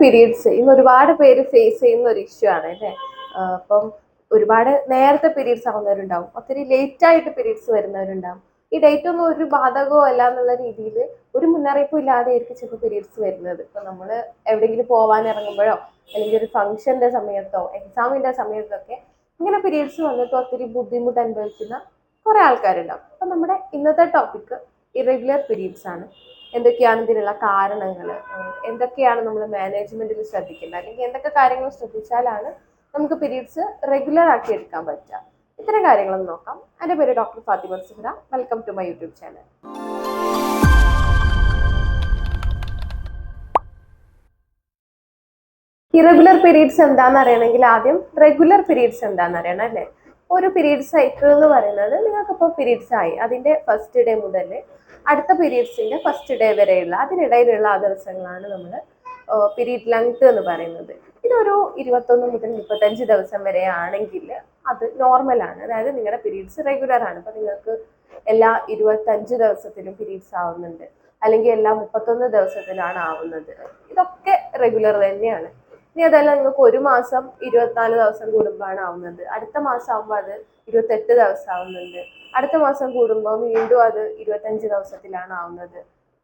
Periods ഇന്ന് ഒരുപാട് പേര് ഫേസ് ചെയ്യുന്ന ഒരു ഇഷ്യൂ ആണ് അല്ലേ? അപ്പം ഒരുപാട് നേരത്തെ പീരീഡ്സ് ആവുന്നവരുണ്ടാവും ഒത്തിരി ലേറ്റ് ആയിട്ട് പീരീഡ്സ് വരുന്നവരുണ്ടാവും. ഈ ഡേറ്റ് ഒന്നും ഒരു ബാധകമോ അല്ല എന്നുള്ള രീതിയിൽ ഒരു മുന്നറിയിപ്പും ഇല്ലാതെ ആയിരിക്കും ചിലപ്പോൾ പീരീഡ്സ് വരുന്നത്. ഇപ്പൊ നമ്മൾ എവിടെയെങ്കിലും പോവാൻ ഇറങ്ങുമ്പോഴോ അല്ലെങ്കിൽ ഒരു ഫംഗ്ഷന്റെ സമയത്തോ എക്സാമിന്റെ സമയത്തൊക്കെ ഇങ്ങനെ പീരീഡ്സ് വന്നിട്ട് ഒത്തിരി ബുദ്ധിമുട്ട് അനുഭവിക്കുന്ന കുറേ ആൾക്കാരുണ്ടാവും. അപ്പൊ നമ്മുടെ ഇന്നത്തെ ടോപ്പിക് ഇറെഗുലർ പീരീഡ്സ് ആണ്. എന്തൊക്കെയാണ് ഇതിനുള്ള കാരണങ്ങൾ എന്തൊക്കെയാണ് നമ്മൾ മാനേജ്മെന്റിൽ ശ്രദ്ധിക്കേണ്ടത്? അല്ലെങ്കിൽ എന്തൊക്കെ കാര്യങ്ങൾ ശ്രദ്ധിച്ചാലാണ് നമുക്ക് പീരീഡ്സ് റെഗുലർ ആക്കി എടുക്കാൻ പറ്റുക. ഇത്തരം കാര്യങ്ങളൊന്ന് നോക്കാം. എന്റെ പേര് doctor Fathima Suhra welcome to my YouTube channel irregular periods എന്താന്ന് അറിയണമെങ്കിൽ ആദ്യം റെഗുലർ പീരീഡ്സ് എന്താന്ന് അറിയണം അല്ലേ? ഒരു പീരീഡ് സൈക്കിൾ എന്ന് പറയുന്നത് നിങ്ങൾക്കിപ്പോൾ പീരീഡ്സ് ആയി. അതിന്റെ ഫസ്റ്റ് ഡേ മുതൽ അടുത്ത പീരീഡ്സിന്റെ ഫസ്റ്റ് ഡേ വരെയുള്ള അതിനിടയിലുള്ള ആ ദിവസങ്ങളാണ് നമ്മൾ പീരീഡ് ലെങ്ത് എന്ന് പറയുന്നത്. ഇതൊരു ഇരുപത്തൊന്ന് മുതൽ മുപ്പത്തഞ്ച് ദിവസം വരെ ആണെങ്കിൽ അത് നോർമലാണ് അതായത് നിങ്ങളുടെ പീരീഡ്സ് റെഗുലർ ആണ്. അപ്പൊ നിങ്ങൾക്ക് എല്ലാ ഇരുപത്തഞ്ച് ദിവസത്തിലും പീരീഡ്സ് ആവുന്നുണ്ട്. അല്ലെങ്കിൽ എല്ലാ മുപ്പത്തൊന്ന് ദിവസത്തിലാണ് ആവുന്നത്. ഇതൊക്കെ റെഗുലർ തന്നെയാണ്. ഇനി അതല്ല നിങ്ങൾക്ക് ഒരു മാസം ഇരുപത്തിനാല് ദിവസം കൂടുമ്പോഴാണ് ആവുന്നത്. അടുത്ത മാസം ആകുമ്പോൾ അത് ഇരുപത്തെട്ട് ദിവസം ആവുന്നുണ്ട്. അടുത്ത മാസം കൂടുമ്പോൾ വീണ്ടും അത് ഇരുപത്തഞ്ച് ദിവസത്തിലാണ് ആവുന്നത്.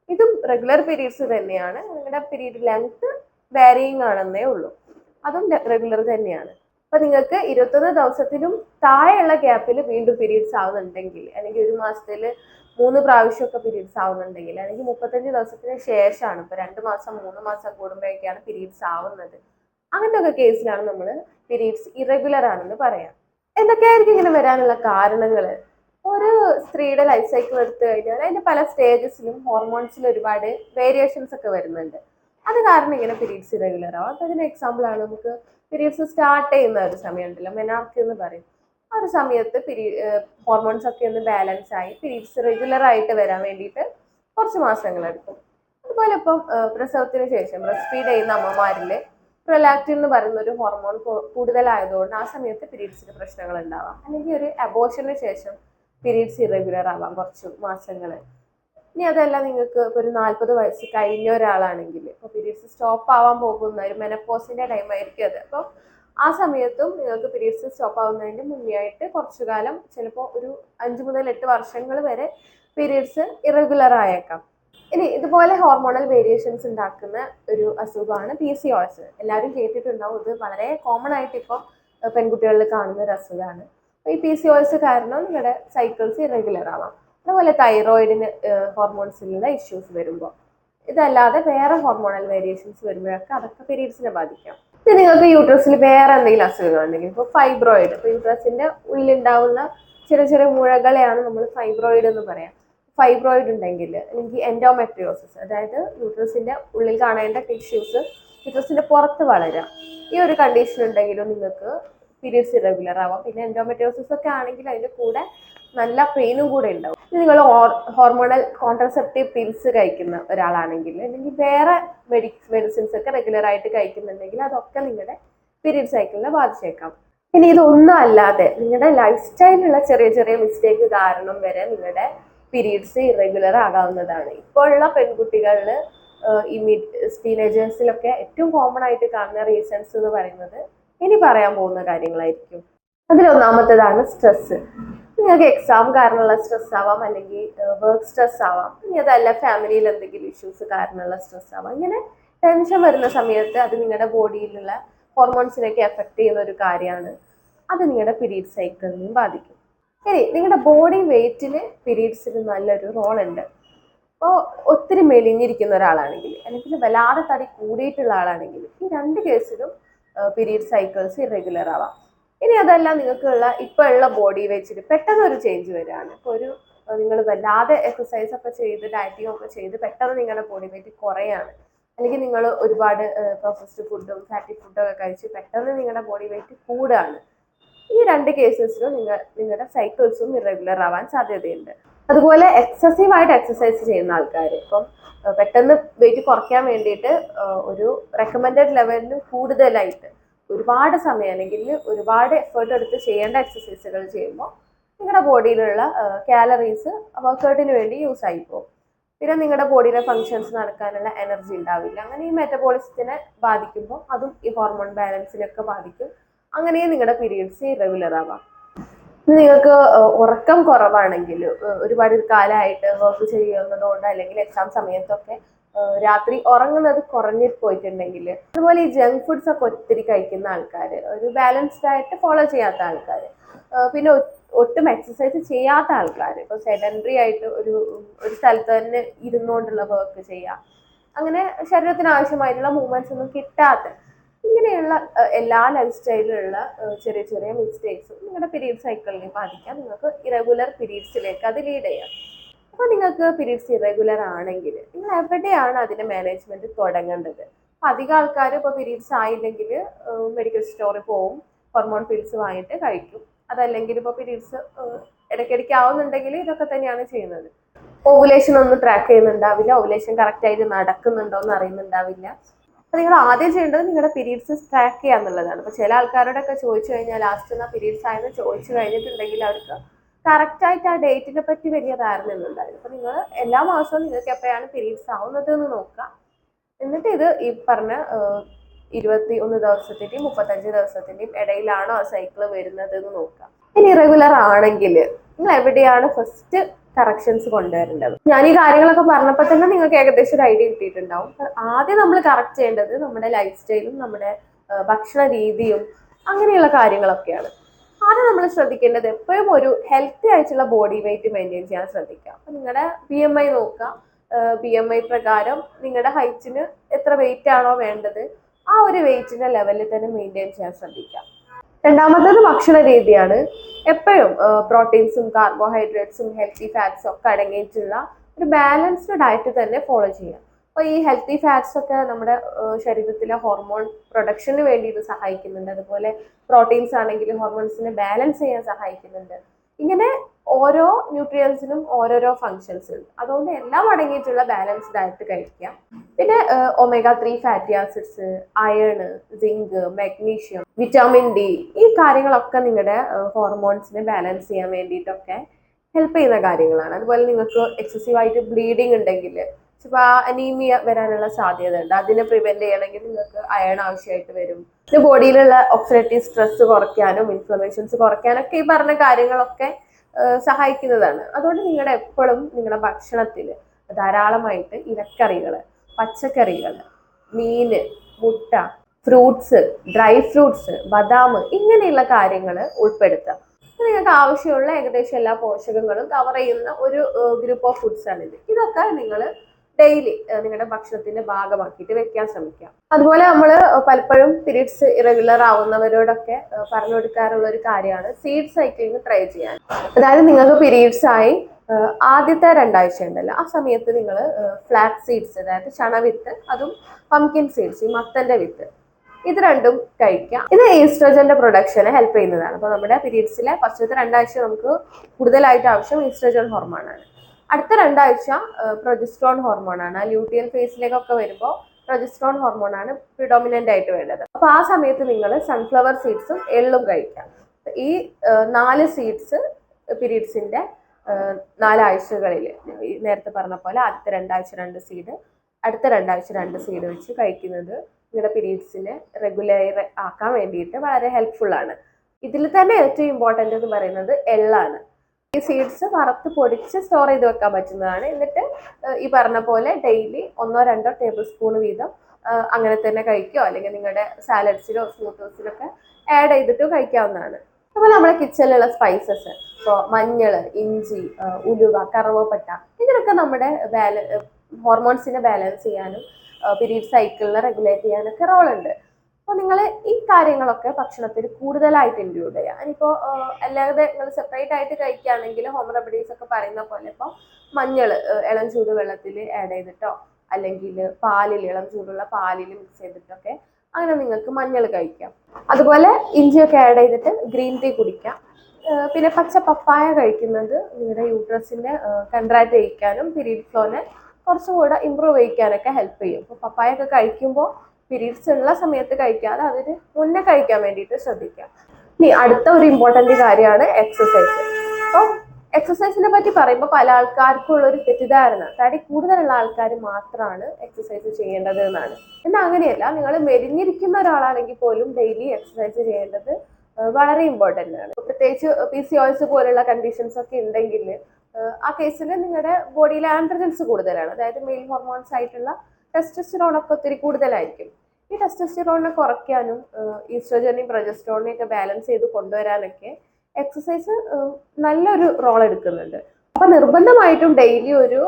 ഇതും റെഗുലർ പീരീഡ്സ് തന്നെയാണ്. നിങ്ങളുടെ പീരീഡ് ലെങ്ത് വേരിയിങ് ആണെന്നേ ഉള്ളൂ. അതും റെഗുലർ തന്നെയാണ്. അപ്പൊ നിങ്ങൾക്ക് ഇരുപത്തൊന്ന് ദിവസത്തിലും താഴെയുള്ള ഗ്യാപ്പിൽ വീണ്ടും പീരീഡ്സ് ആവുന്നുണ്ടെങ്കിൽ അല്ലെങ്കിൽ ഒരു മാസത്തിൽ മൂന്ന് പ്രാവശ്യമൊക്കെ പീരീഡ്സ് ആവുന്നുണ്ടെങ്കിൽ അല്ലെങ്കിൽ മുപ്പത്തഞ്ച് ദിവസത്തിന് ശേഷമാണ് ഇപ്പൊ രണ്ട് മാസം മൂന്ന് മാസം കൂടുമ്പോഴൊക്കെയാണ് പീരീഡ്സ് ആവുന്നത്. അങ്ങനത്തെ ഒക്കെ കേസിലാണ് നമ്മൾ പീരീഡ്സ് ഇറഗുലർ ആണെന്ന് പറയാം. എന്തൊക്കെയായിരിക്കും ഇങ്ങനെ വരാനുള്ള കാരണങ്ങൾ ഒരു സ്ത്രീയുടെ ലൈഫ് സൈക്കിൾ എടുത്തു കഴിഞ്ഞാൽ അതിന്റെ പല സ്റ്റേജസിലും ഹോർമോൺസിൽ ഒരുപാട് വേരിയേഷൻസ് ഒക്കെ വരുന്നുണ്ട്. അത് കാരണം ഇങ്ങനെ പീരീഡ്സ് ഇറഗുലർ ആവും. അപ്പൊ അതിന് എക്സാമ്പിൾ ആണ് നമുക്ക് പീരീഡ്സ് സ്റ്റാർട്ട് ചെയ്യുന്ന ഒരു സമയമുണ്ടല്ലോ മെനാർക്കി മെനാർക്ക് എന്ന് പറയും. ആ ഒരു സമയത്ത് പിരീ ഹോർമോൺസ് ഒക്കെ ഒന്ന് ബാലൻസ് ആയി പീരീഡ്സ് റെഗുലർ ആയിട്ട് വരാൻ വേണ്ടിയിട്ട് കുറച്ച് മാസങ്ങൾ എടുക്കും. അതുപോലെ ഇപ്പം പ്രസവത്തിന് ശേഷം ബ്രസ്റ്റ് ഫീഡ് ചെയ്യുന്ന അമ്മമാരിൽ പ്രൊലാക്റ്റിൻ എന്ന് പറയുന്ന ഒരു ഹോർമോൺ കൂടുതലായതുകൊണ്ട് ആ സമയത്ത് പീരീഡ്സിന് പ്രശ്നങ്ങൾ ഉണ്ടാവാം. അല്ലെങ്കിൽ ഒരു അബോഷന് ശേഷം പീരീഡ്സ് ഇറഗുലർ ആവാം കുറച്ച് മാസങ്ങൾ ഇനി അതല്ല നിങ്ങൾക്ക് ഇപ്പോൾ ഒരു നാൽപ്പത് വയസ്സ് കഴിഞ്ഞ ഒരാളാണെങ്കിൽ ഇപ്പോൾ പീരീഡ്സ് സ്റ്റോപ്പ് ആവാൻ പോകുന്ന ഒരു മെനപ്പോസിന്റെ ടൈം ആയിരിക്കും അത്. അപ്പോൾ ആ സമയത്തും നിങ്ങൾക്ക് പീരീഡ്സ് സ്റ്റോപ്പ് ആവുന്നതിന് മുന്നേ ആയിട്ട് കുറച്ചു കാലം ചിലപ്പോൾ ഒരു അഞ്ച് മുതൽ എട്ട് വർഷങ്ങൾ വരെ പീരീഡ്സ് ഇറഗുലർ ആയേക്കാം. ഇനി ഇതുപോലെ ഹോർമോണൽ വേരിയേഷൻസ് ഉണ്ടാക്കുന്ന ഒരു അസുഖമാണ് പി സി ഓസ് എല്ലാവരും കേട്ടിട്ടുണ്ടാവും ഇത് വളരെ കോമൺ ആയിട്ട് ഇപ്പോൾ പെൺകുട്ടികളിൽ കാണുന്ന ഒരു അസുഖമാണ് ഈ പി സി ഓസ് കാരണം നിങ്ങളുടെ സൈക്കിൾസ് ഇറെഗുലർ ആവാം. അതുപോലെ തൈറോയിഡിന് ഹോർമോൺസിലുള്ള ഇഷ്യൂസ് വരുമ്പോൾ ഇതല്ലാതെ വേറെ ഹോർമോണൽ വേരിയേഷൻസ് വരുമ്പോഴൊക്കെ അതൊക്കെ പീരീഡ്സിനെ ബാധിക്കാം. ഇത് നിങ്ങൾക്ക് യൂട്രസിൽ വേറെ എന്തെങ്കിലും അസുഖങ്ങൾ ഉണ്ടെങ്കിൽ ഇപ്പോൾ ഫൈബ്രോയിഡ് ഇപ്പോൾ യൂട്രസിന്റെ ഉള്ളിലുണ്ടാവുന്ന ചെറിയ ചെറിയ മുഴകളെയാണ് നമ്മൾ ഫൈബ്രോയിഡ് എന്ന് പറയാം. ഫൈബ്രോയിഡ് ഉണ്ടെങ്കിൽ അല്ലെങ്കിൽ എൻഡോമെട്രിയോസിസ് അതായത് യൂട്രസിന്റെ ഉള്ളിൽ കാണേണ്ട ടിഷ്യൂസ് യൂട്രസിന്റെ പുറത്ത് വളരാം. ഈ ഒരു കണ്ടീഷൻ ഉണ്ടെങ്കിലും നിങ്ങൾക്ക് പീരിയഡ്സ് ഇറഗുലർ ആവാം. പിന്നെ എൻഡോമെട്രിയോസിസ് ഒക്കെ ആണെങ്കിൽ അതിന്റെ കൂടെ നല്ല പെയിനും കൂടെ ഉണ്ടാവും. നിങ്ങൾ ഹോർമോണൽ കോൺട്രസെപ്റ്റീവ് പിൽസ് കഴിക്കുന്ന ഒരാളാണെങ്കിൽ അല്ലെങ്കിൽ വേറെ മെഡി മെഡിസിൻസ് ഒക്കെ റെഗുലർ ആയിട്ട് കഴിക്കുന്നുണ്ടെങ്കിൽ അതൊക്കെ നിങ്ങളുടെ പീരിയഡ് സൈക്കിളിനെ ബാധിച്ചേക്കാം. ഇനി ഇതൊന്നും അല്ലാതെ നിങ്ങളുടെ ലൈഫ് സ്റ്റൈലിലുള്ള ചെറിയ ചെറിയ മിസ്റ്റേക്ക് കാരണം വരെ നിങ്ങളുടെ പീരീഡ്സ് ഇറഗുലർ ആകാവുന്നതാണ്. ഇപ്പോൾ ഉള്ള പെൺകുട്ടികളിൽ ഈ മിഡ് ടീനേജേഴ്സിലൊക്കെ ഏറ്റവും കോമൺ ആയിട്ട് കാണുന്ന റീസൺസ് എന്ന് പറയുന്നത് ഇനി പറയാൻ പോകുന്ന കാര്യങ്ങളായിരിക്കും. അതിലൊന്നാമത്തേതാണ് സ്ട്രെസ് നിങ്ങൾക്ക് എക്സാം കാരണമുള്ള സ്ട്രെസ് ആവാം അല്ലെങ്കിൽ വർക്ക് സ്ട്രെസ് ആവാം ഇനി അതല്ല ഫാമിലിയിൽ എന്തെങ്കിലും ഇഷ്യൂസ് കാരണമുള്ള സ്ട്രെസ് ആവാം. ഇങ്ങനെ ടെൻഷൻ വരുന്ന സമയത്ത് അത് നിങ്ങളുടെ ബോഡിയിലുള്ള ഹോർമോൺസിനൊക്കെ എഫക്റ്റ് ചെയ്യുന്ന ഒരു കാര്യമാണ്. അത് നിങ്ങളുടെ പീരീഡ് സൈക്കിളിനെയും ബാധിക്കും. ഇനി നിങ്ങളുടെ ബോഡി വെയിറ്റിന് പീരീഡ്സിന് നല്ലൊരു റോൾ ഉണ്ട്. അപ്പോൾ ഒത്തിരി മെലിഞ്ഞിരിക്കുന്ന ഒരാളാണെങ്കിൽ അല്ലെങ്കിൽ വല്ലാതെ തടി കൂടിയിട്ടുള്ള ആളാണെങ്കിൽ ഈ രണ്ട് കേസിലും പീരീഡ് സൈക്കിൾസ് ഇറഗുലർ ആവാം. ഇനി അതല്ല നിങ്ങൾക്കുള്ള ഇപ്പോൾ ഉള്ള ബോഡി വെച്ചിട്ട് പെട്ടെന്ന് ഒരു ചേഞ്ച് വരികയാണ് ഇപ്പോൾ ഒരു നിങ്ങൾ വല്ലാതെ എക്സസൈസ് ഒക്കെ ചെയ്ത് ഡയറ്റിംഗ് ഒക്കെ ചെയ്ത് പെട്ടെന്ന് നിങ്ങളുടെ ബോഡി വെയിറ്റ് കുറയാണ്. അല്ലെങ്കിൽ നിങ്ങൾ ഒരുപാട് പ്രോസസ്ഡ് ഫുഡും ഫാറ്റി ഫുഡും ഒക്കെ കഴിച്ച് പെട്ടെന്ന് നിങ്ങളുടെ ബോഡി വെയിറ്റ് കൂടുകയാണ് ഈ രണ്ട് കേസസിലും നിങ്ങൾ നിങ്ങളുടെ സൈക്കിൾസും ഇറഗുലർ ആവാൻ സാധ്യതയുണ്ട്. അതുപോലെ എക്സസീവ് ആയിട്ട് എക്സസൈസ് ചെയ്യുന്ന ആൾക്കാർ ഇപ്പം പെട്ടെന്ന് വെയിറ്റ് കുറയ്ക്കാൻ വേണ്ടിയിട്ട് ഒരു റെക്കമെൻഡഡ് ലെവലിൽ കൂടുതലായിട്ട് ഒരുപാട് സമയം അല്ലെങ്കിൽ ഒരുപാട് എഫേർട്ട് എടുത്ത് ചെയ്യേണ്ട എക്സസൈസുകൾ ചെയ്യുമ്പോൾ നിങ്ങളുടെ ബോഡിയിലുള്ള കാലറീസ് വർക്കൗട്ടിന് വേണ്ടി യൂസ് ആയി പോകും. പിന്നെ നിങ്ങളുടെ ബോഡിയിലെ ഫങ്ഷൻസ് നടക്കാനുള്ള എനർജി ഉണ്ടാവില്ല. അങ്ങനെ ഈ മെറ്റബോളിസത്തിനെ ബാധിക്കുമ്പോൾ അതും ഈ ഹോർമോൺ ബാലൻസിനൊക്കെ ബാധിക്കും. അങ്ങനെ നിങ്ങളുടെ പീരീഡ്സ് ഇറഗുലർ ആവാം. നിങ്ങൾക്ക് ഉറക്കം കുറവാണെങ്കിൽ ഒരുപാട് കാലമായിട്ട് വർക്ക് ചെയ്യുന്നതുകൊണ്ട് അല്ലെങ്കിൽ എക്സാം സമയത്തൊക്കെ രാത്രി ഉറങ്ങുന്നത് കുറഞ്ഞു പോയിട്ടുണ്ടെങ്കിൽ അതുപോലെ ഈ ജങ്ക് ഫുഡ്സ് ഒക്കെ ഒത്തിരി കഴിക്കുന്ന ആൾക്കാർ ഒരു ബാലൻസ്ഡ് ആയിട്ട് ഫോളോ ചെയ്യാത്ത ആൾക്കാർ പിന്നെ ഒട്ടും എക്സസൈസ് ചെയ്യാത്ത ആൾക്കാർ ഇപ്പോൾ സെഡൻഡറി ആയിട്ട് ഒരു ഒരു സ്ഥലത്ത് തന്നെ ഇരുന്നുകൊണ്ടുള്ള വർക്ക് ചെയ്യുക അങ്ങനെ ശരീരത്തിന് ആവശ്യമായിട്ടുള്ള മൂവ്മെന്റ്സ് ഒന്നും കിട്ടാത്ത ഇങ്ങനെയുള്ള എല്ലാ ലൈഫ് സ്റ്റൈലിലുള്ള ചെറിയ ചെറിയ മിസ്റ്റേക്സും നിങ്ങളുടെ പീരീഡ് സൈക്കിളിനെ ബാധിക്കാം. നിങ്ങൾക്ക് ഇറഗുലർ പീരീഡ്സിലേക്ക് അത് ലീഡ് ചെയ്യാം. അപ്പോൾ നിങ്ങൾക്ക് പീരീഡ്സ് ഇറഗുലർ ആണെങ്കിൽ നിങ്ങൾ എവിടെയാണ് അതിന്റെ മാനേജ്മെന്റ് തുടങ്ങേണ്ടത്? അപ്പോൾ അധികം ആൾക്കാർ ഇപ്പോൾ പീരീഡ്സ് ആയില്ലെങ്കിൽ മെഡിക്കൽ സ്റ്റോറിൽ പോവും ഹോർമോൺ പിൽസ് വാങ്ങിയിട്ട് കഴിക്കും. അതല്ലെങ്കിൽ ഇപ്പോൾ പീരീഡ്സ് ഇടയ്ക്കിടയ്ക്ക് ആവുന്നുണ്ടെങ്കിൽ ഇതൊക്കെ തന്നെയാണ് ചെയ്യുന്നത്. ഓവുലേഷൻ ഒന്നും ട്രാക്ക് ചെയ്യുന്നുണ്ടാവില്ല. ഓവുലേഷൻ കറക്റ്റായിട്ട് നടക്കുന്നുണ്ടോ എന്ന് അറിയുന്നുണ്ടാവില്ല. അപ്പൊ നിങ്ങൾ ആദ്യം ചെയ്യേണ്ടത് നിങ്ങളുടെ പീരീഡ്സ് ട്രാക്ക് ചെയ്യുക എന്നുള്ളതാണ്. അപ്പൊ ചില ആൾക്കാരോടൊക്കെ ചോദിച്ചു കഴിഞ്ഞാൽ ലാസ്റ്റ് എന്നാ പീരീഡ്സ് ആയെന്ന് ചോദിച്ചു കഴിഞ്ഞിട്ടുണ്ടെങ്കിൽ അവർക്ക് കറക്റ്റ് ആയിട്ട് ആ ഡേറ്റിനെ പറ്റി വലിയ ധാരണ ഒന്നും ഉണ്ടാവില്ല. അപ്പൊ നിങ്ങൾ എല്ലാ മാസവും നിങ്ങൾക്ക് എപ്പോഴാണ് പീരീഡ്സ് ആവുന്നത് എന്ന് നോക്കുക. എന്നിട്ട് ഇത് ഈ പറഞ്ഞ ഇരുപത്തി ഒന്ന് ദിവസത്തിന്റെയും മുപ്പത്തഞ്ച് ദിവസത്തിന്റെയും ഇടയിലാണോ സൈക്കിൾ വരുന്നത് എന്ന് നോക്കുക. ഇനി ഇറഗുലർ ആണെങ്കിൽ നിങ്ങൾ എവിടെയാണ് ഫസ്റ്റ് കറക്ഷൻസ് കൊണ്ടുവരേണ്ടത്. ഞാൻ ഈ കാര്യങ്ങളൊക്കെ പറഞ്ഞപ്പോൾ തന്നെ നിങ്ങൾക്ക് ഏകദേശം ഒരു ഐഡിയ കിട്ടിയിട്ടുണ്ടാവും. ആദ്യം നമ്മൾ കറക്റ്റ് ചെയ്യേണ്ടത് നമ്മുടെ ലൈഫ് സ്റ്റൈലും നമ്മുടെ ഭക്ഷണ രീതിയും അങ്ങനെയുള്ള കാര്യങ്ങളൊക്കെയാണ്. ആദ്യം നമ്മൾ ശ്രദ്ധിക്കേണ്ടത് എപ്പോഴും ഒരു ഹെൽത്തി ആയിട്ടുള്ള ബോഡി വെയിറ്റ് മെയിന്റെയിൻ ചെയ്യാൻ ശ്രദ്ധിക്കുക. അപ്പൊ നിങ്ങളുടെ ബി എം ഐ നോക്കുക. ബി എം ഐ പ്രകാരം നിങ്ങളുടെ ഹൈറ്റിന് എത്ര വെയിറ്റ് ആണോ വേണ്ടത് ആ ഒരു വെയിറ്റിന്റെ ലെവലിൽ തന്നെ മെയിന്റെയിൻ ചെയ്യാൻ ശ്രദ്ധിക്കുക. രണ്ടാമത്തേത് ഭക്ഷണ രീതിയാണ്. എപ്പോഴും പ്രോട്ടീൻസും കാർബോഹൈഡ്രേറ്റ്സും ഹെൽത്തി ഫാറ്റ്സും ഒക്കെ അടങ്ങിയിട്ടുള്ള ഒരു ബാലൻസ്ഡ് ഡയറ്റ് തന്നെ ഫോളോ ചെയ്യുക. അപ്പോൾ ഈ ഹെൽത്തി ഫാറ്റ്സ് ഒക്കെ നമ്മുടെ ശരീരത്തിലെ ഹോർമോൺ പ്രൊഡക്ഷന് വേണ്ടിയിട്ട് സഹായിക്കുന്നുണ്ട്. അതുപോലെ പ്രോട്ടീൻസ് ആണെങ്കിൽ ഹോർമോൺസിനെ ബാലൻസ് ചെയ്യാൻ സഹായിക്കുന്നുണ്ട്. ഇങ്ങനെ ഓരോ ന്യൂട്രിയൻസിനും ഓരോരോ ഫങ്ഷൻസ് ഉണ്ട്. അതുകൊണ്ട് എല്ലാം അടങ്ങിയിട്ടുള്ള ബാലൻസ് ഡയറ്റ് കഴിക്കാം. പിന്നെ omega three fatty acids iron zinc magnesium vitamin D ഈ കാര്യങ്ങളൊക്കെ നിങ്ങളുടെ ഹോർമോൺസിനെ ബാലൻസ് ചെയ്യാൻ വേണ്ടിയിട്ടൊക്കെ ഹെൽപ്പ് ചെയ്യുന്ന കാര്യങ്ങളാണ്. അതുപോലെ നിങ്ങൾക്ക് എക്സസീവ് ആയിട്ട് ബ്ലീഡിങ് ഉണ്ടെങ്കിൽ ചിലപ്പോൾ അനീമിയ വരാനുള്ള സാധ്യത ഉണ്ട് അതിനെ പ്രിവെന്റ് ചെയ്യണമെങ്കിൽ നിങ്ങൾക്ക് അയൺ ആവശ്യമായിട്ട് വരും. പിന്നെ ബോഡിയിലുള്ള ഓക്സിഡേറ്റീവ് സ്ട്രെസ് കുറയ്ക്കാനും ഇൻഫ്ലമേഷൻസ് കുറയ്ക്കാനൊക്കെ ഈ പറഞ്ഞ കാര്യങ്ങളൊക്കെ സഹായിക്കുന്നതാണ്. അതുകൊണ്ട് നിങ്ങളുടെ എപ്പോഴും നിങ്ങളുടെ ഭക്ഷണത്തിൽ ധാരാളമായിട്ട് ഇലക്കറികൾ പച്ചക്കറികൾ മീന് മുട്ട ഫ്രൂട്ട്സ് ഡ്രൈ ഫ്രൂട്ട്സ് ബദാം ഇങ്ങനെയുള്ള കാര്യങ്ങൾ ഉൾപ്പെടുത്തുക. അപ്പൊ നിങ്ങൾക്ക് ആവശ്യമുള്ള ഏകദേശം എല്ലാ പോഷകങ്ങളും കവർ ചെയ്യുന്ന ഒരു ഗ്രൂപ്പ് ഓഫ് ഫുഡ്സ് ആണിത്. ഇതൊക്കെ നിങ്ങൾ ഡെയിലി നിങ്ങളുടെ ഭക്ഷണത്തിന്റെ ഭാഗമാക്കിയിട്ട് വെക്കാൻ ശ്രമിക്കാം. അതുപോലെ നമ്മൾ പലപ്പോഴും പീരീഡ്സ് ഇറഗുലർ ആവുന്നവരോടൊക്കെ പറഞ്ഞു കൊടുക്കാറുള്ള ഒരു കാര്യമാണ് സീഡ് സൈക്ലിംഗ് ട്രൈ ചെയ്യാൻ. അതായത് നിങ്ങൾക്ക് പീരീഡ്സ് ആയി ആദ്യത്തെ രണ്ടാഴ്ച ഉണ്ടല്ലോ ആ സമയത്ത് നിങ്ങൾ ഫ്ലാക്സ് സീഡ്സ് അതായത് ചണവിത്ത് അതും പംകിൻ സീഡ്സ് ഈ മത്തന്റെ വിത്ത് ഇത് രണ്ടും കഴിക്കാം. ഇത് ഈസ്ട്രോജന്റെ പ്രൊഡക്ഷനെ ഹെൽപ്പ് ചെയ്യുന്നതാണ്. അപ്പോൾ നമ്മുടെ പീരീഡ്സിലെ ഫസ്റ്റത്തെ രണ്ടാഴ്ച നമുക്ക് കൂടുതലായിട്ട് ആവശ്യം ഈസ്ട്രോജൻ ഹോർമോണാണ് അടുത്ത രണ്ടാഴ്ച പ്രൊജസ്ട്രോൺ ഹോർമോണാണ് ലൂട്ടിയൽ ഫേസിലേക്കൊക്കെ വരുമ്പോൾ പ്രൊജസ്ട്രോൺ ഹോർമോണാണ് പ്രിഡോമിനന്റ് ആയിട്ട് വേണ്ടത്. അപ്പോൾ ആ സമയത്ത് നിങ്ങൾ സൺഫ്ലവർ സീഡ്സും എള്ളും കഴിക്കാം. ഈ നാല് സീഡ്സ് പീരീഡ്സിന്റെ നാലാഴ്ചകളിൽ നേരത്തെ പറഞ്ഞ പോലെ ആദ്യത്തെ രണ്ടാഴ്ച രണ്ട് സീഡ് അടുത്ത രണ്ടാഴ്ച രണ്ട് സീഡ് വെച്ച് കഴിക്കുന്നത് നിങ്ങളുടെ പീരീഡ്സിനെ റെഗുലർ ആക്കാൻ വേണ്ടിയിട്ട് വളരെ ഹെൽപ്ഫുള്ളാണ് ഇതിൽ തന്നെ ഏറ്റവും ഇമ്പോർട്ടന്റ് എന്ന് പറയുന്നത് എള്ളാണ് ഈ സീഡ്സ് വറുത്ത് പൊടിച്ച് സ്റ്റോർ ചെയ്ത് വെക്കാൻ പറ്റുന്നതാണ്. എന്നിട്ട് ഈ പറഞ്ഞ പോലെ ഡെയിലി ഒന്നോ രണ്ടോ ടേബിൾ സ്പൂൺ വീതം അങ്ങനെ തന്നെ കഴിക്കുകയോ അല്ലെങ്കിൽ നിങ്ങളുടെ സാലഡ്സിലോ സ്മൂത്തേഴ്സിലൊക്കെ ആഡ് ചെയ്തിട്ട് കഴിക്കാവുന്നതാണ്. അതുപോലെ നമ്മുടെ കിച്ചണിലുള്ള സ്പൈസസ് ഇപ്പോൾ മഞ്ഞൾ ഇഞ്ചി ഉലുവ കറുവപ്പട്ട ഇതിനൊക്കെ നമ്മുടെ ബാല ഹോർമോൺസിനെ ബാലൻസ് ചെയ്യാനും പീരീഡ് സൈക്കിളിനെ റെഗുലേറ്റ് ചെയ്യാനൊക്കെ റോളുണ്ട് അപ്പോൾ നിങ്ങൾ ഈ കാര്യങ്ങളൊക്കെ ഭക്ഷണത്തിൽ കൂടുതലായിട്ട് ഇൻക്ലൂഡ് ചെയ്യുക. ഇനിയിപ്പോൾ അല്ലാതെ നിങ്ങൾ സെപ്പറേറ്റ് ആയിട്ട് കഴിക്കുകയാണെങ്കിൽ ഹോം റെമഡീസ് ഒക്കെ പറയുന്ന പോലെ ഇപ്പോൾ മഞ്ഞൾ ഇളം ചൂട് വെള്ളത്തിൽ ആഡ് ചെയ്തിട്ടോ അല്ലെങ്കിൽ പാലിൽ ഇളം ചൂടുള്ള പാലിൽ മിക്സ് ചെയ്തിട്ടൊക്കെ അങ്ങനെ നിങ്ങൾക്ക് മഞ്ഞൾ കഴിക്കാം. അതുപോലെ ഇഞ്ചിയൊക്കെ ആഡ് ചെയ്തിട്ട് ഗ്രീൻ ടീ കുടിക്കാം. പിന്നെ പച്ച പപ്പായ കഴിക്കുന്നത് നിങ്ങളുടെ യൂട്രസിനെ കൺട്രാക്ട് ചെയ്യിക്കാനും പിരീഡ് ഫ്ലോനെ കുറച്ചും കൂടെ ഇമ്പ്രൂവ് ചെയ്യിക്കാനൊക്കെ ഹെൽപ്പ് ചെയ്യും. അപ്പോൾ പപ്പായ ഒക്കെ കഴിക്കുമ്പോൾ പീരീഡ്സ് ഉള്ള സമയത്ത് കഴിക്കാതെ അതിന് മുന്നേ കഴിക്കാൻ വേണ്ടിയിട്ട് ശ്രദ്ധിക്കാം. ഇനി അടുത്ത ഒരു ഇമ്പോർട്ടന്റ് കാര്യമാണ് എക്സസൈസ് അപ്പോൾ എക്സസൈസിനെ പറ്റി പറയുമ്പോൾ പല ആൾക്കാർക്കും ഉള്ള ഒരു തെറ്റിദ്ധാരണ. തടി കൂടുതലുള്ള ആൾക്കാർ മാത്രമാണ് എക്സസൈസ് ചെയ്യേണ്ടത് എന്നാണ്. എന്നാൽ അങ്ങനെയല്ല നിങ്ങൾ മെലിഞ്ഞിരിക്കുന്ന ഒരാളാണെങ്കിൽ പോലും ഡെയിലി എക്സസൈസ് ചെയ്യേണ്ടത് വളരെ ഇമ്പോർട്ടന്റ് ആണ്. പ്രത്യേകിച്ച് പി സി ഓയിൽസ് പോലുള്ള കണ്ടീഷൻസ് ഒക്കെ ഉണ്ടെങ്കിൽ ആ കേസിൽ നിങ്ങളുടെ ബോഡിയിലെ ആൻഡ്രജൻസ് കൂടുതലാണ്. അതായത് മെയിൽ ഹോർമോൺസ് ആയിട്ടുള്ള ടെസ്റ്റസ്റ്ററോൺ ഒക്കെ ഒത്തിരി കൂടുതലായിരിക്കും. ഈ ടെസ്റ്റസ്റ്റിറോണിനെ കുറയ്ക്കാനും ഈസ്ട്രോജനെയും പ്രൊജസ്ട്രോണിനെയും ഒക്കെ ബാലൻസ് ചെയ്ത് കൊണ്ടുവരാനൊക്കെ എക്സസൈസ് നല്ലൊരു റോൾ എടുക്കുന്നുണ്ട്. അപ്പം നിർബന്ധമായിട്ടും ഡെയിലി ഒരു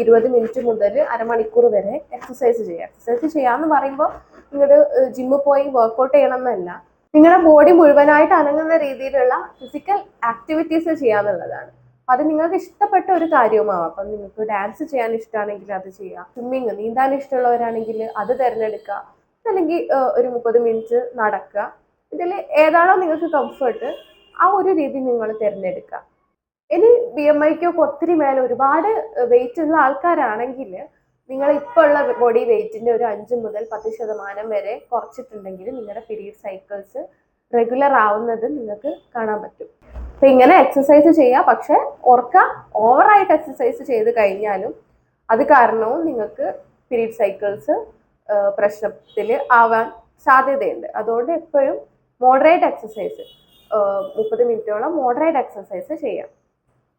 ഇരുപത് മിനിറ്റ് മുതൽ അരമണിക്കൂർ വരെ എക്സസൈസ് ചെയ്യുക. എക്സസൈസ് ചെയ്യാന്ന് പറയുമ്പോൾ നിങ്ങളുടെ ജിമ്മിൽ പോയി വർക്കൗട്ട് ചെയ്യണം എന്നല്ല നിങ്ങളുടെ ബോഡി മുഴുവനായിട്ട് അനങ്ങുന്ന രീതിയിലുള്ള ഫിസിക്കൽ ആക്ടിവിറ്റീസ് ചെയ്യാന്നുള്ളതാണ്. അപ്പൊ അത് നിങ്ങൾക്ക് ഇഷ്ടപ്പെട്ട ഒരു കാര്യവുമാവാം. അപ്പം നിങ്ങൾക്ക് ഡാൻസ് ചെയ്യാൻ ഇഷ്ടമാണെങ്കിൽ അത് ചെയ്യാം. സ്വിമ്മിങ് നീന്താൻ ഇഷ്ടമുള്ളവരാണെങ്കിൽ അത് തിരഞ്ഞെടുക്കുക. അല്ലെങ്കിൽ ഒരു മുപ്പത് മിനിറ്റ് നടക്കുക. ഇതിൽ ഏതാണോ നിങ്ങൾക്ക് കംഫർട്ട് ആ ഒരു രീതി നിങ്ങൾ തിരഞ്ഞെടുക്കുക. ഇനി ബി എം ഐക്കൊക്കെ ഒത്തിരി മേലെ ഒരുപാട് വെയിറ്റ് ഉള്ള ആൾക്കാരാണെങ്കിൽ നിങ്ങൾ ഇപ്പോൾ ഉള്ള ബോഡി വെയിറ്റിന്റെ ഒരു അഞ്ച് മുതൽ പത്ത് ശതമാനം വരെ കുറച്ചിട്ടുണ്ടെങ്കിൽ നിങ്ങളുടെ പിരീഡ് സൈക്കിൾസ് റെഗുലർ ആവുന്നത് നിങ്ങൾക്ക് കാണാൻ പറ്റും. അപ്പൊ ഇങ്ങനെ എക്സസൈസ് ചെയ്യുക പക്ഷെ ഓർക്ക ഓവറായിട്ട് എക്സസൈസ് ചെയ്ത് കഴിഞ്ഞാലും അത് കാരണവും നിങ്ങൾക്ക് പീരീഡ് സൈക്കിൾസ് പ്രശ്നത്തിൽ ആവാൻ സാധ്യതയുണ്ട്. അതുകൊണ്ട് എപ്പോഴും മോഡറേറ്റ് എക്സസൈസ് മുപ്പത് മിനിറ്റോളം മോഡറേറ്റ് എക്സസൈസ് ചെയ്യാം.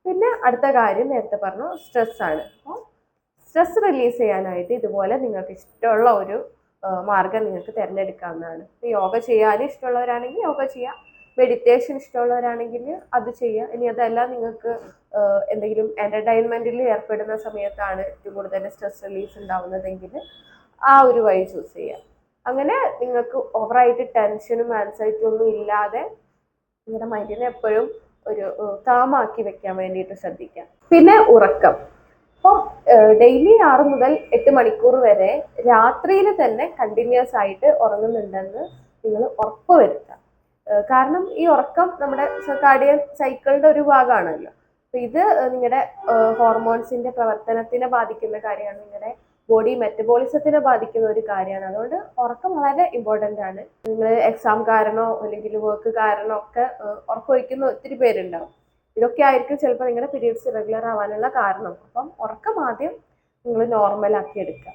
പിന്നെ അടുത്ത കാര്യം നേരത്തെ പറഞ്ഞു സ്ട്രെസ്സാണ് അപ്പോൾ സ്ട്രെസ് റിലീസ് ചെയ്യാനായിട്ട് ഇതുപോലെ നിങ്ങൾക്ക് ഇഷ്ടമുള്ള ഒരു മാർഗം നിങ്ങൾക്ക് തിരഞ്ഞെടുക്കാവുന്നതാണ്. യോഗ ചെയ്യാൻ ഇഷ്ടമുള്ളവരാണെങ്കിൽ യോഗ ചെയ്യാം. മെഡിറ്റേഷൻ ഇഷ്ടമുള്ളവരാണെങ്കിൽ അത് ചെയ്യുക ഇനി അതല്ല നിങ്ങൾക്ക് എന്തെങ്കിലും എന്റർടൈൻമെന്റിൽ ഏർപ്പെടുന്ന സമയത്താണ് ഏറ്റവും കൂടുതൽ സ്ട്രെസ് റിലീസ് ഉണ്ടാവുന്നതെങ്കിൽ ആ ഒരു വഴി ചൂസ് ചെയ്യുക അങ്ങനെ നിങ്ങൾക്ക് ഓവറായിട്ട് ടെൻഷനും ആൻസൈറ്റിയും ഒന്നും ഇല്ലാതെ നിങ്ങളുടെ മൈൻഡിനെ എപ്പോഴും ഒരു കാമാക്കി വെക്കാൻ വേണ്ടിയിട്ട് ശ്രദ്ധിക്കാം. പിന്നെ ഉറക്കം. അപ്പം ഡെയിലി ആറ് മുതൽ എട്ട് മണിക്കൂർ വരെ രാത്രിയിൽ തന്നെ കണ്ടിന്യൂസ് ആയിട്ട് ഉറങ്ങുന്നുണ്ടെന്ന് നിങ്ങൾ ഉറപ്പ് വരുത്തുക ഏഹ് കാരണം ഈ ഉറക്കം നമ്മുടെ കാർഡിയൻ സൈക്കിളിന്റെ ഒരു ഭാഗമാണല്ലോ. അപ്പൊ ഇത് നിങ്ങളുടെ ഹോർമോൺസിന്റെ പ്രവർത്തനത്തിനെ ബാധിക്കുന്ന കാര്യമാണ്. നിങ്ങളുടെ ബോഡി മെറ്റബോളിസത്തിനെ ബാധിക്കുന്ന ഒരു കാര്യമാണ്. അതുകൊണ്ട് ഉറക്കം വളരെ ഇമ്പോർട്ടന്റ് ആണ്. നിങ്ങൾ എക്സാം കാരണോ അല്ലെങ്കിൽ വർക്ക് കാരണോ ഒക്കെ ഉറക്കം ഉറക്കമൊഴിക്കുന്ന ഒത്തിരി പേരുണ്ടാവും. ഇതൊക്കെ ആയിരിക്കും ചിലപ്പോൾ നിങ്ങളുടെ പീരീഡ്സ് റെഗുലർ ആവാനുള്ള കാരണം. അപ്പം ഉറക്കം ആദ്യം നിങ്ങൾ നോർമലാക്കി എടുക്കുക.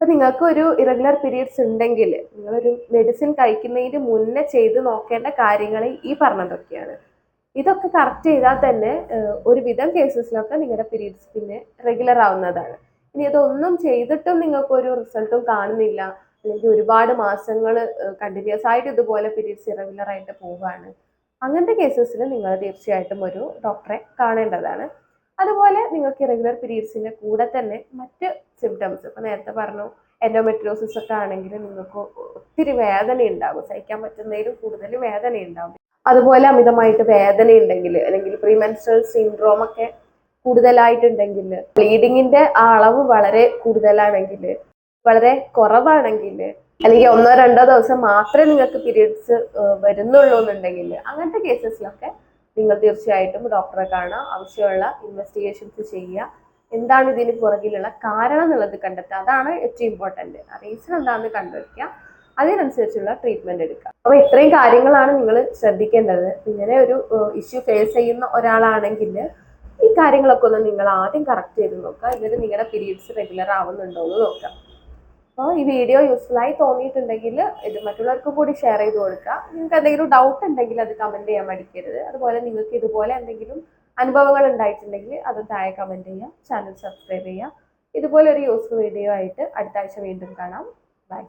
അപ്പം നിങ്ങൾക്ക് ഒരു ഇറഗുലർ പീരീഡ്സ് ഉണ്ടെങ്കിൽ നിങ്ങളൊരു മെഡിസിൻ കഴിക്കുന്നതിന് മുന്നേ ചെയ്ത് നോക്കേണ്ട കാര്യങ്ങൾ ഈ പറഞ്ഞതൊക്കെയാണ്. ഇതൊക്കെ കറക്റ്റ് ചെയ്താൽ തന്നെ ഒരുവിധം കേസസിലൊക്കെ നിങ്ങളുടെ പീരീഡ്സ് പിന്നെ റെഗുലർ ആവുന്നതാണ്. ഇനി ഇതൊന്നും ചെയ്തിട്ടും നിങ്ങൾക്ക് ഒരു റിസൾട്ടും കാണുന്നില്ല. അല്ലെങ്കിൽ ഒരുപാട് മാസങ്ങൾ കണ്ടിന്യൂസ് ആയിട്ട് ഇതുപോലെ പീരീഡ്സ് ഇറഗുലർ ആയിട്ട് പോവുകയാണ്. അങ്ങനത്തെ കേസസിൽ നിങ്ങൾ തീർച്ചയായിട്ടും ഒരു ഡോക്ടറെ കാണേണ്ടതാണ്. അതുപോലെ നിങ്ങൾക്ക് ഇറഗുലർ പീരീഡ്സിന്റെ കൂടെ തന്നെ മറ്റ് സിംറ്റംസ് ഇപ്പൊ നേരത്തെ പറഞ്ഞു എൻഡോമെട്രിയോസിസ് ഒക്കെ ആണെങ്കിൽ നിങ്ങൾക്ക് ഒത്തിരി വേദന ഉണ്ടാകും സഹിക്കാൻ പറ്റുന്നതിലും കൂടുതൽ വേദന ഉണ്ടാകും അതുപോലെ അമിതമായിട്ട് വേദന ഉണ്ടെങ്കിൽ അല്ലെങ്കിൽ പ്രീമെൻസ്ട്രൽ സിൻഡ്രോം ഒക്കെ കൂടുതലായിട്ടുണ്ടെങ്കിൽ ബ്ലീഡിങ്ങിന്റെ ആ അളവ് വളരെ കൂടുതലാണെങ്കിൽ വളരെ കുറവാണെങ്കിൽ അല്ലെങ്കിൽ ഒന്നോ രണ്ടോ ദിവസം മാത്രമേ നിങ്ങൾക്ക് പീരീഡ്സ് വരുന്നുള്ളൂ എന്നുണ്ടെങ്കിൽ അങ്ങനത്തെ കേസസിലൊക്കെ നിങ്ങൾ തീർച്ചയായിട്ടും ഡോക്ടറെ കാണുക ആവശ്യമുള്ള ഇൻവെസ്റ്റിഗേഷൻസ് ചെയ്യുക. എന്താണ് ഇതിന് പുറകിലുള്ള കാരണം എന്നുള്ളത് കണ്ടെത്തുക. അതാണ് ഏറ്റവും ഇമ്പോർട്ടന്റ് റീസൺ എന്താണെന്ന് കണ്ടുവയ്ക്കുക അതിനനുസരിച്ചുള്ള ട്രീറ്റ്മെന്റ് എടുക്കുക. അപ്പോൾ ഇത്രയും കാര്യങ്ങളാണ് നിങ്ങൾ ശ്രദ്ധിക്കേണ്ടത്. ഇങ്ങനെ ഒരു ഇഷ്യൂ ഫേസ് ചെയ്യുന്ന ഒരാളാണെങ്കിൽ ഈ കാര്യങ്ങളൊക്കെ ഒന്ന് നിങ്ങൾ ആദ്യം കറക്റ്റ് ചെയ്ത് നോക്കുക. എന്നിട്ട് നിങ്ങളുടെ പീരീഡ്സ് റെഗുലർ ആവുന്നുണ്ടോ എന്ന് നോക്കുക. അപ്പോൾ ഈ വീഡിയോ യൂസ്ഫുൾ ആയി തോന്നിയിട്ടുണ്ടെങ്കിൽ ഇത് മറ്റുള്ളവർക്ക് കൂടി ഷെയർ ചെയ്ത് കൊടുക്കുക. നിങ്ങൾക്ക് എന്തെങ്കിലും ഡൗട്ട് ഉണ്ടെങ്കിൽ അത് കമന്റ് ചെയ്യാൻ മടിക്കരുത്. അതുപോലെ നിങ്ങൾക്ക് ഇതുപോലെ എന്തെങ്കിലും അനുഭവങ്ങൾ ഉണ്ടായിട്ടുണ്ടെങ്കിൽ അത് താഴെ കമന്റ് ചെയ്യുക. ചാനൽ സബ്സ്ക്രൈബ് ചെയ്യുക. ഇതുപോലെ ഒരു യൂസ്ഫുൾ വീഡിയോ ആയിട്ട് അടുത്ത ആഴ്ച വീണ്ടും കാണാം. ബൈ